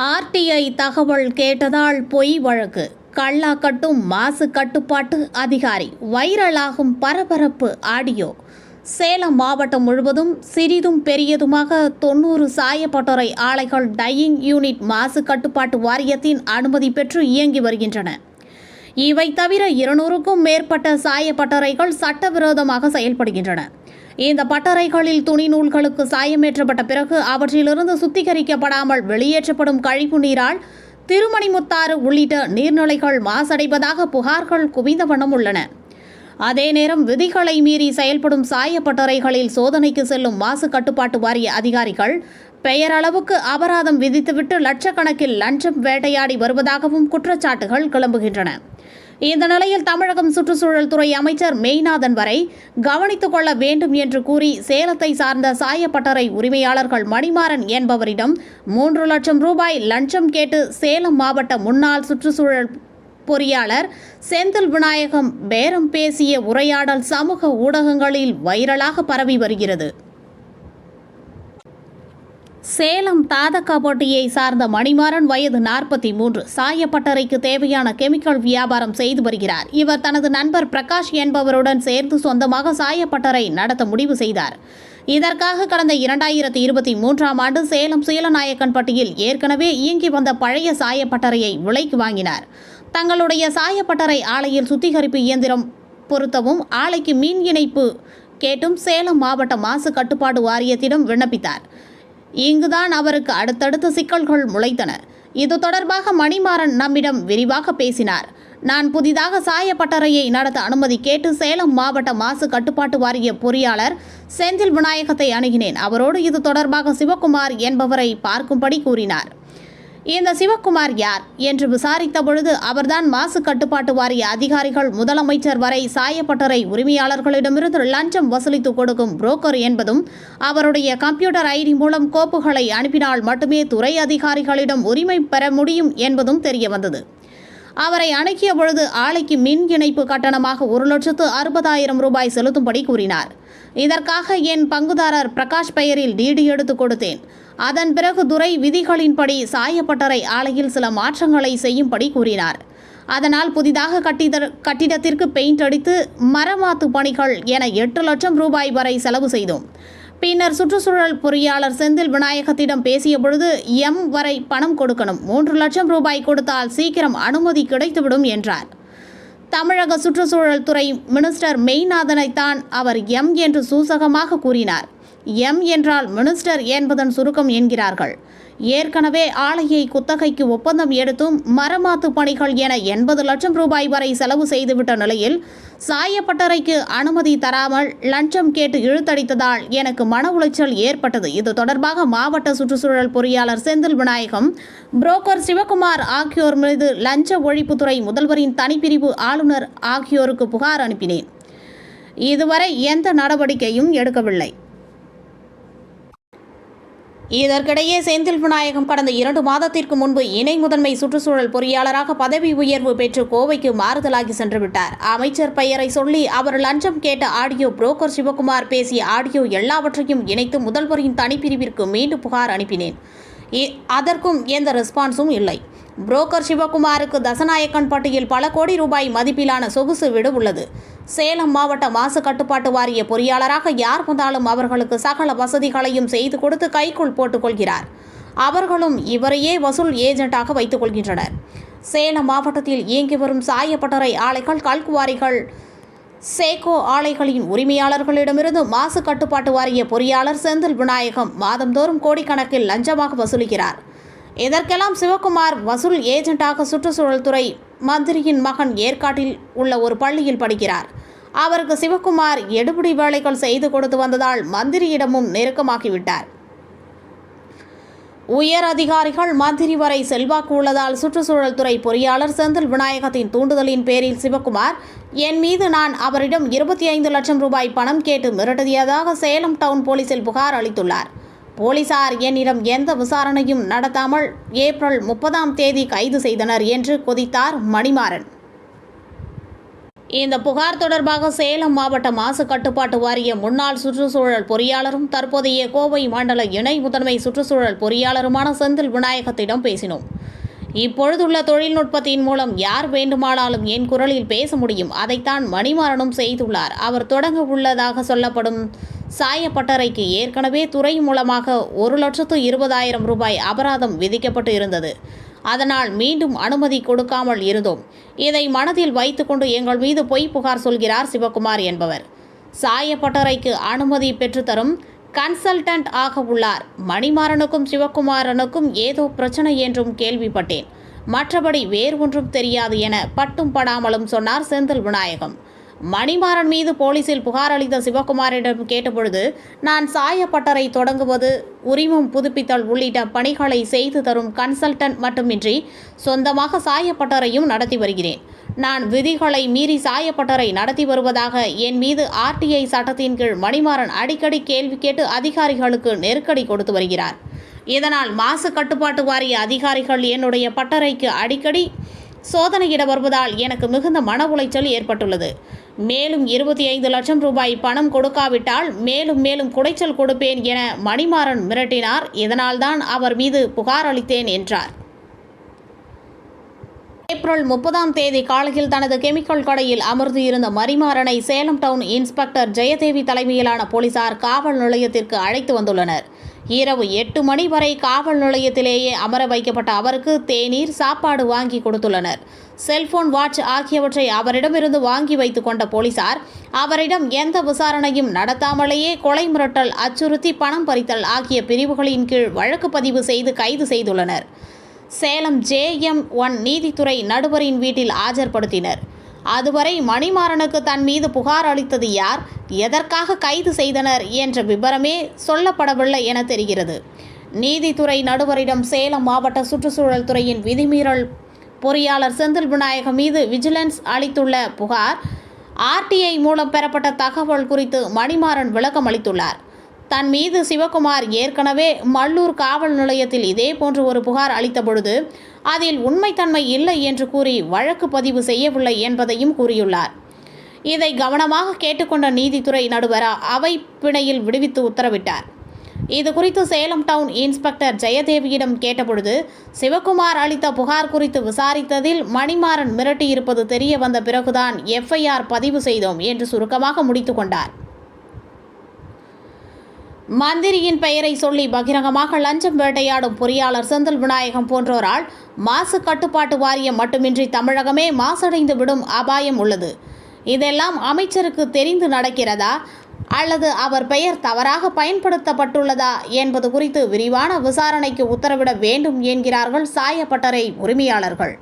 RTI தகவல் கேட்டதால் பொய் வழக்கு. கள்ளா கட்டும் மாசு கட்டுப்பாட்டு அதிகாரி வைரலாகும் பரபரப்பு ஆடியோ. சேலம் மாவட்டம் முழுவதும் சிறிதும் பெரியதுமாக தொண்ணூறு சாயப்பட்டறை ஆலைகள் டையிங் யூனிட் மாசு கட்டுப்பாட்டு வாரியத்தின் அனுமதி பெற்று இயங்கி வருகின்றன. இவை தவிர இருநூறுக்கும் மேற்பட்ட சாயப்பட்டறைகள் சட்டவிரோதமாக செயல்படுகின்றன. இந்த பட்டறைகளில் துணி நூல்களுக்கு சாயமேற்றப்பட்ட பிறகு அவற்றிலிருந்து சுத்திகரிக்கப்படாமல் வெளியேற்றப்படும் கழிவு நீரால் திருமணிமுத்தாறு உள்ளிட்ட நீர்நிலைகள் மாசடைவதாக புகார்கள் குவிந்த வண்ணம் உள்ளன. அதே நேரம் விதிகளை மீறி செயல்படும் சாயப்பட்டறைகளில் சோதனைக்கு செல்லும் மாசு கட்டுப்பாட்டு வாரிய அதிகாரிகள் பெயரளவுக்கு அபராதம் விதித்துவிட்டு லட்சக்கணக்கில் லஞ்சம் வேட்டையாடி வருவதாகவும் குற்றச்சாட்டுகள் கிளம்புகின்றன. இந்த நிலையில் தமிழகம் சுற்றுச்சூழல் துறை அமைச்சர் மெய்நாதன் வரை கவனித்துக் கொள்ள வேண்டும் என்று கூறி சேலத்தை சார்ந்த சாயப்பட்டறை உரிமையாளர்கள் மணிமாறன் என்பவரிடம் மூன்று லட்சம் ரூபாய் லஞ்சம் கேட்டு சேலம் மாவட்ட முன்னாள் சுற்றுச்சூழல் பொறியாளர் செந்தில் விநாயகம் பேரம் பேசிய உரையாடல் சமூக ஊடகங்களில் வைரலாக பரவி வருகிறது. சேலம் தாதக்காப்பட்டியை சார்ந்த மணிமாறன் வயது நாற்பத்தி மூன்று. சாயப்பட்டறைக்கு தேவையான கெமிக்கல் வியாபாரம் செய்து வருகிறார். இவர் தனது நண்பர் பிரகாஷ் என்பவருடன் சேர்ந்து சொந்தமாக சாயப்பட்டறை நடத்த முடிவு செய்தார். இதற்காக கடந்த இரண்டாயிரத்தி இருபத்தி மூன்றாம் ஆண்டு சேலம் சீலநாயக்கன்பட்டியில் ஏற்கனவே இயங்கி வந்த பழைய சாயப்பட்டறையை விலைக்கு வாங்கினார். தங்களுடைய சாயப்பட்டறை ஆலையில் சுத்திகரிப்பு இயந்திரம் பொருத்தவும் ஆலைக்கு மின் இணைப்பு கேட்டும் சேலம் மாவட்ட மாசு கட்டுப்பாடு வாரியத்திடம் விண்ணப்பித்தார். இங்குதான் அவருக்கு அடுத்தடுத்த சிக்கல்கள் முளைத்தன. இது தொடர்பாக மணிமாறன் நம்மிடம் விரிவாக பேசினார். நான் புதிதாக சாயப்பட்டறையை நடத்த அனுமதி கேட்டு சேலம் மாவட்ட மாசு கட்டுப்பாட்டு வாரிய பொறியாளர் செந்தில் விநாயகத்தை அணுகினேன். அவரோடு இது தொடர்பாக சிவகுமார் என்பவரை பார்க்கும்படி கூறினார். இந்த சிவக்குமார் யார் என்று விசாரித்த பொழுது அவர்தான் மாசு கட்டுப்பாட்டு வாரிய அதிகாரிகள் முதலமைச்சர் வரை சாயப்பட்டறை உரிமையாளர்களிடமிருந்து லஞ்சம் வசூலித்து கொடுக்கும் புரோக்கர் என்பதும் அவருடைய கம்ப்யூட்டர் ஐடி மூலம் கோப்புகளை அனுப்பினால் மட்டுமே துறை அதிகாரிகளிடம் உரிமை பெற முடியும் என்பதும் தெரிய வந்தது அவரை அணுகிய பொழுது ஆலைக்கு மின் இணைப்பு கட்டணமாக ஒரு லட்சத்து அறுபதாயிரம் ரூபாய் செலுத்தும்படி கூறினார். இதற்காக என் பங்குதாரர் பிரகாஷ் பெயரில் டிடி எடுத்து கொடுத்தேன். அதன் பிறகு துறை விதிகளின்படி சாயப்பட்டறை ஆலையில் சில மாற்றங்களை செய்யும்படி கூறினார். அதனால் புதிதாக கட்டிட கட்டிடத்திற்கு பெயிண்ட் அடித்து மரமாத்து பணிகள் என எட்டு லட்சம் ரூபாய் வரை செலவு செய்தோம். பின்னர் சுற்றுச்சூழல் பொறியாளர் செந்தில் விநாயகத்திடம் பேசிய பொழுது எம் வரை பணம் கொடுக்கணும். மூன்று லட்சம் ரூபாய் கொடுத்தால் சீக்கிரம் அனுமதி கிடைத்துவிடும் என்றார். தமிழக சுற்றுச்சூழல் துறை மினிஸ்டர் மெய்நாதனைத்தான் அவர் எம் என்று சூசகமாக கூறினார். எம் என்றால் மினிஸ்டர் என்பதன் சுருக்கம் என்கிறார்கள். ஏற்கனவே ஆலையை குத்தகைக்கு ஒப்பந்தம் எடுத்தும் மரமாத்து பணிகள் என எண்பது லட்சம் ரூபாய் வரை செலவு செய்துவிட்ட நிலையில் சாயப்பட்டறைக்கு அனுமதி தராமல் லஞ்சம் கேட்டு இழுத்தடித்ததால் எனக்கு மன உளைச்சல் ஏற்பட்டது. இது தொடர்பாக மாவட்ட சுற்றுச்சூழல் பொறியாளர் செந்தில் விநாயகம் புரோக்கர் சிவகுமார் ஆகியோர் மீது லஞ்ச ஒழிப்புத்துறை முதல்வரின் தனிப்பிரிவு ஆளுநர் ஆகியோருக்கு புகார் அனுப்பினேன். இதுவரை எந்த நடவடிக்கையும் எடுக்கவில்லை. இதற்கிடையே செந்தில் விநாயகம் கடந்த இரண்டு மாதத்திற்கு முன்பு இணை முதன்மை சுற்றுச்சூழல் பொறியாளராக பதவி உயர்வு பெற்று கோவைக்கு மாறுதலாகி சென்று விட்டார். அமைச்சர் பெயரை சொல்லி அவர் லஞ்சம் கேட்ட ஆடியோ புரோக்கர் சிவகுமார் பேசிய ஆடியோ எல்லாவற்றையும் இணைத்து முதல்வரின் தனிப்பிரிவிற்கு மீண்டும் புகார் அனுப்பினேன். இ- அதற்கும் எந்த ரெஸ்பான்ஸும் இல்லை. புரோக்கர் சிவகுமாருக்கு தசநாயக்கன்பட்டியில் பல கோடி ரூபாய் மதிப்பிலான சொகுசு வீடு உள்ளது. சேலம் மாவட்ட மாசு கட்டுப்பாட்டு வாரிய பொறியாளராக யார் வந்தாலும் அவர்களுக்கு சகல வசதிகளையும் செய்து கொடுத்து கைக்குள் போட்டுக்கொள்கிறார். அவர்களும் இவரையே வசூல் ஏஜென்ட்டாக வைத்துக் கொள்கின்றனர். சேலம் மாவட்டத்தில் இயங்கி வரும் சாயப்பட்டறை ஆலைகள் கல்குவாரிகள் சேகோ ஆலைகளின் உரிமையாளர்களிடமிருந்து மாசு கட்டுப்பாட்டு வாரிய பொறியாளர் செந்தில் விநாயகம் மாதந்தோறும் கோடிக்கணக்கில் லஞ்சமாக வசூலிக்கிறார். இதற்கெல்லாம் சிவகுமார் வசூல் ஏஜென்ட்டாக சுற்றுச்சூழல் துறை மந்திரியின் மகன் ஏற்காட்டில் உள்ள ஒரு பள்ளியில் படிக்கிறார். அவருக்கு சிவகுமார் எடுபிடி வேலைகள் செய்து கொடுத்து வந்ததால் மந்திரியிடமும் நெருக்கமாகிவிட்டார். உயர் அதிகாரிகள் மந்திரி வரை செல்வாக்கு உள்ளதால் சுற்றுச்சூழல் துறை பொறியாளர் செந்தில் விநாயகத்தின் தூண்டுதலின் பேரில் சிவகுமார் என் மீது நான் அவரிடம் இருபத்தி ஐந்து லட்சம் ரூபாய் பணம் கேட்டு மிரட்டியதாக சேலம் டவுன் போலீசில் புகார் அளித்துள்ளார். போலீசார் என்னிடம் எந்த விசாரணையும் நடத்தாமல் ஏப்ரல் முப்பதாம் தேதி கைது செய்தனர் என்று கொதித்தார் மணிமாறன். இந்த புகார் தொடர்பாக சேலம் மாவட்ட மாசு கட்டுப்பாட்டு வாரிய முன்னாள் சுற்றுச்சூழல் பொறியாளரும் தற்போதைய கோவை மண்டல இணை முதன்மை சுற்றுச்சூழல் பொறியாளருமான செந்தில் விநாயகத்திடம் பேசினோம். இப்பொழுதுள்ள தொழில்நுட்பத்தின் மூலம் யார் வேண்டுமானாலும் என் குரலில் பேச முடியும் அதைத்தான் மணிமாறனும் செய்துள்ளார். அவர் தொடங்க உள்ளதாக சொல்லப்படும் சாயப்பட்டறைக்கு ஏற்கனவே துறை மூலமாக ஒரு லட்சத்து இருபதாயிரம் ரூபாய் அபராதம் விதிக்கப்பட்டு இருந்தது. அதனால் மீண்டும் அனுமதி கொடுக்காமல் இருந்தோம். இதை மனதில் வைத்துக்கொண்டு எங்கள் மீது பொய் புகார் சொல்கிறார் சிவகுமார் என்பவர். சாயப்பட்டறைக்கு அனுமதி பெற்றுத்தரும் கன்சல்டன்ட் ஆக உள்ளார். மணிமாறனுக்கும் சிவகுமாரனுக்கும் ஏதோ பிரச்சனை என்றும் கேள்விப்பட்டேன். மற்றபடி வேறு ஒன்றும் தெரியாது என பட்டும் படாமலும் சொன்னார் செந்தில் விநாயகம். மணிமாறன் மீது போலீசில் புகார் அளித்த சிவகுமாரிடம் கேட்டபொழுது நான் சாயப்பட்டறை தொடங்குவது உரிமம் புதுப்பித்தல் உள்ளிட்ட பணிகளை செய்து தரும் கன்சல்டன்ட் மட்டுமின்றி சொந்தமாக சாயப்பட்டறையும் நடத்தி வருகிறேன். நான் விதிகளை மீறி சாயப்பட்டறை நடத்தி வருவதாக என் மீது ஆர்டிஐ சட்டத்தின் கீழ் மணிமாறன் அடிக்கடி கேள்வி கேட்டு அதிகாரிகளுக்கு நெருக்கடி கொடுத்து வருகிறார். இதனால் மாசு கட்டுப்பாட்டு வாரிய அதிகாரிகள் என்னுடைய பட்டறைக்கு அடிக்கடி சோதனையிட வருவதால் எனக்கு மிகுந்த மன உளைச்சல் ஏற்பட்டுள்ளது. மேலும் இருபத்தி ஐந்து லட்சம் ரூபாய் பணம் கொடுக்காவிட்டால் மேலும் மேலும் குடைச்சல் கொடுப்பேன் என மணிமாறன் மிரட்டினார். இதனால்தான் அவர் மீது புகார் அளித்தேன் என்றார். ஏப்ரல் முப்பதாம் தேதி காலையில் தனது கெமிக்கல் கடையில் அமர்ந்து இருந்த மரிமாறனை சேலம் டவுன் இன்ஸ்பெக்டர் ஜெயதேவி தலைமையிலான போலீசார் காவல் நிலையத்திற்கு அழைத்து வந்துள்ளனர். இரவு எட்டு மணி வரை காவல் நிலையத்திலேயே அமர வைக்கப்பட்ட அவருக்கு தேநீர் சாப்பாடு வாங்கி கொடுத்துள்ளனர். செல்போன் வாட்ச் ஆகியவற்றை அவரிடமிருந்து வாங்கி வைத்து கொண்ட போலீசார் அவரிடம் எந்த விசாரணையும் நடத்தாமலேயே கொலை மிரட்டல் அச்சுறுத்தி பணம் பறித்தல் ஆகிய பிரிவுகளின் கீழ் வழக்கு பதிவு செய்து கைது செய்துள்ளனர். சேலம் ஜேஎம் ஒன் நீதித்துறை நடுவரின் வீட்டில் ஆஜர்படுத்தினர். அதுவரை மணிமாறனுக்கு தன் மீது புகார் அளித்தது யார்? எதற்காக கைது செய்தனர்? என்ற விபரமே சொல்லப்படவில்லை என தெரிகிறது. நீதித்துறை நடுவரிடம் சேலம் மாவட்ட சுற்றுச்சூழல் துறையின் விதிமீறல் பொறியாளர் செந்தில் விநாயகம் மீது விஜிலன்ஸ் அளித்துள்ள புகார் ஆர்டிஐ மூலம் பெறப்பட்ட தகவல் குறித்து மணிமாறன் விளக்கம் அளித்துள்ளார். தன் மீது சிவகுமார் ஏற்கனவே மல்லூர் காவல் நிலையத்தில் இதே போன்று ஒரு புகார் அளித்த பொழுது அதில் உண்மைத்தன்மை இல்லை என்று கூறி வழக்கு பதிவு செய்யவில்லை என்பதையும் கூறியுள்ளார். இதை கவனமாக கேட்டுக்கொண்ட நீதித்துறை நடுவர் அவை பிணையில் விடுவித்து உத்தரவிட்டார். இது குறித்து சேலம் டவுன் இன்ஸ்பெக்டர் ஜெயதேவியிடம் கேட்டபொழுது சிவகுமார் அளித்த புகார் குறித்து விசாரித்ததில் மணிமாறன் மிரட்டியிருப்பது தெரிய வந்த பிறகுதான் எஃப்ஐஆர் பதிவு செய்தோம் என்று சுருக்கமாக முடித்து கொண்டார். மந்திரியின் பெயரை சொல்லி பகிரங்கமாக லஞ்சம் வேட்டையாடும் பொறியாளர் செந்தில் விநாயகம் போன்றோரால் மாசு கட்டுப்பாட்டு வாரியம் மட்டுமின்றி தமிழகமே மாசடைந்து விடும் அபாயம் உள்ளது. இதெல்லாம் அமைச்சருக்கு தெரிந்து நடக்கிறதா? அல்லது அவர் பெயர் தவறாக பயன்படுத்தப்பட்டுள்ளதா? என்பது குறித்து விரிவான விசாரணைக்கு உத்தரவிட வேண்டும் என்கிறார்கள் சாயப்பட்டறை உரிமையாளர்கள்.